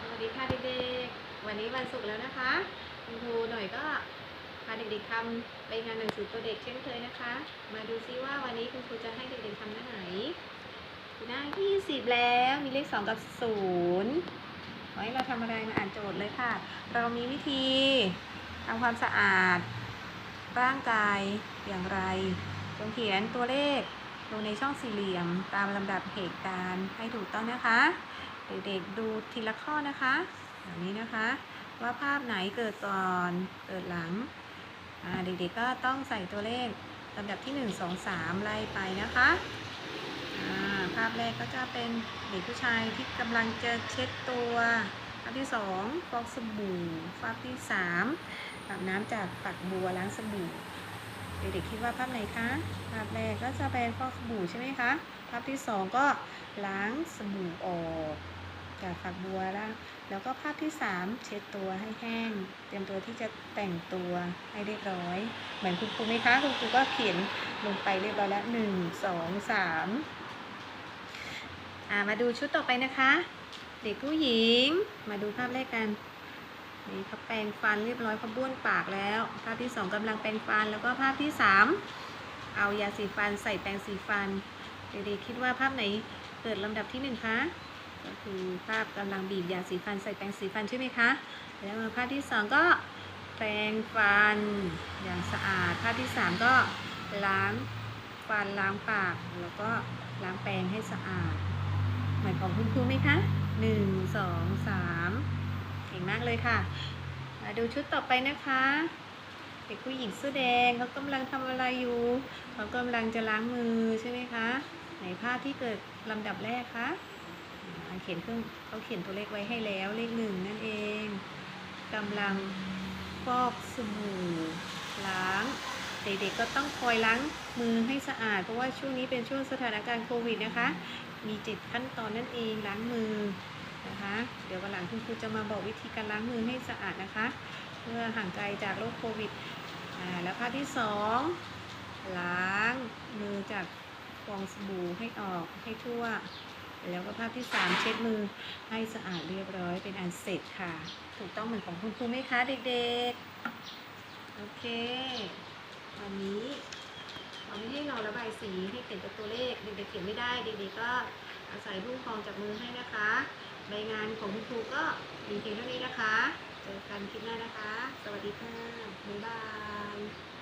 สวัสดีค่ะเด็กๆ วันนี้วันศุกร์แล้วนะคะคุณครูหน่อยก็พาเด็กๆทำไปงานหนังสือตัวเด็กเช่นเคยนะคะ มาดูซิว่าวันนี้คุณครูจะให้เด็กๆทำหน้าไหน หน้า20 แล้วมีเลข 2 กับ0ขอให้เราทำอะไรมาอ่านโจทย์เลยค่ะ เรามีวิธีทำความสะอาด ร่างกายอย่างไรจงเขียนตัวเลขลงในช่องสี่เหลี่ยมตามลำดับเหตุการณ์ให้ถูกต้องนะคะ เด็กๆดูทีละข้อนะคะแบบนี้นะคะ ว่าภาพไหนเกิดก่อนเกิดหลังเด็กๆก็ต้องใส่ตัวเลขลำดับที่ 1 2 3 ไล่ไปนะคะภาพแรกก็จะเป็นเด็กผู้ชายที่กำลังจะเช็ดตัวภาพที่2ฟอกสบู่ภาพที่3อาบน้ำจากฝักบัวล้างสบู่เด็กๆคิดว่าภาพไหนคะ ภาพแรกก็จะเป็นฟอกสบู่ใช่ไหมคะ ภาพที่สองก็ล้างสบู่ออก จากฝักบัวแล้วแล้วก็ภาพที่สามเช็ดตัวให้แห้ง เตรียมตัวที่จะแต่งตัวให้เรียบร้อย เหมือนคุณครูไหมคะคุณครูก็เขียนลงไปเรียบร้อยแล้วหนึ่งสองสามอ่ามาดูชุดต่อไปนะคะ เด็กผู้หญิงมาดูภาพแรกกันนี่เขาแปรงฟันเรียบร้อยเขาบ้วนปากแล้ว ภาพที่สองกำลังแปรงฟันแล้วก็ภาพที่สามเอายาสีฟันใส่แปรงสีฟันเด็กๆคิดว่าภาพไหนเกิดลำดับที่หนึ่งคะ ก็คือภาพกำลังบีบยาสีฟันใส่แปรงสีฟันใช่ไหมคะ แล้วมาภาพที่สองก็แปรงฟันอย่างสะอาด ภาพที่สามก็ล้างฟันล้างปาก แล้วก็ล้างแปรงให้สะอาดเหมือนของคุณครูไหมคะหนึ่งสองสามเก่งมากเลยค่ะ มาดูชุดต่อไปนะคะเด็กผู้หญิงเสื้อแดงเขากำลังทำอะไรอยู่เขากำลังจะล้างมือใช่ไหมคะ ไหนภาพที่เกิดลำดับแรกคะ เขียนเครื่องเขาเขียนตัวเลขไว้ให้แล้วเลขหนึ่งนั่นเองกำลังฟอกสบู่ล้าง เด็กๆก็ต้องคอยล้างมือให้สะอาด เพราะว่าช่วงนี้เป็นช่วงสถานการณ์โควิดนะคะ มีเจ็ดขั้นตอนนั่นเองล้างมือนะคะ เดี๋ยววันหลังคุณครูจะมาบอกวิธีการล้างมือให้สะอาดนะคะ เพื่อห่างไกลจากโรคโควิดอ่าแล้วภาพที่สองล้างมือจากฟองสบู่ให้ออกให้ทั่ว แล้วก็ภาพที่สามเช็ดมือให้สะอาดเรียบร้อยเป็นอันเสร็จค่ะ ถูกต้องเหมือนของคุณครูไหมคะเด็กๆ โอเค วันนี้เราไม่ให้เราระบายสีให้เขียนแต่ตัวเลข เด็กๆเขียนไม่ได้เด็กๆก็อาศัยผู้ปกครองจับมือให้นะคะใบงานของคุณครูก็มีเพียงเท่านี้นะคะ เจอกันคลิปหน้านะคะ สวัสดีค่ะบ๊ายบาย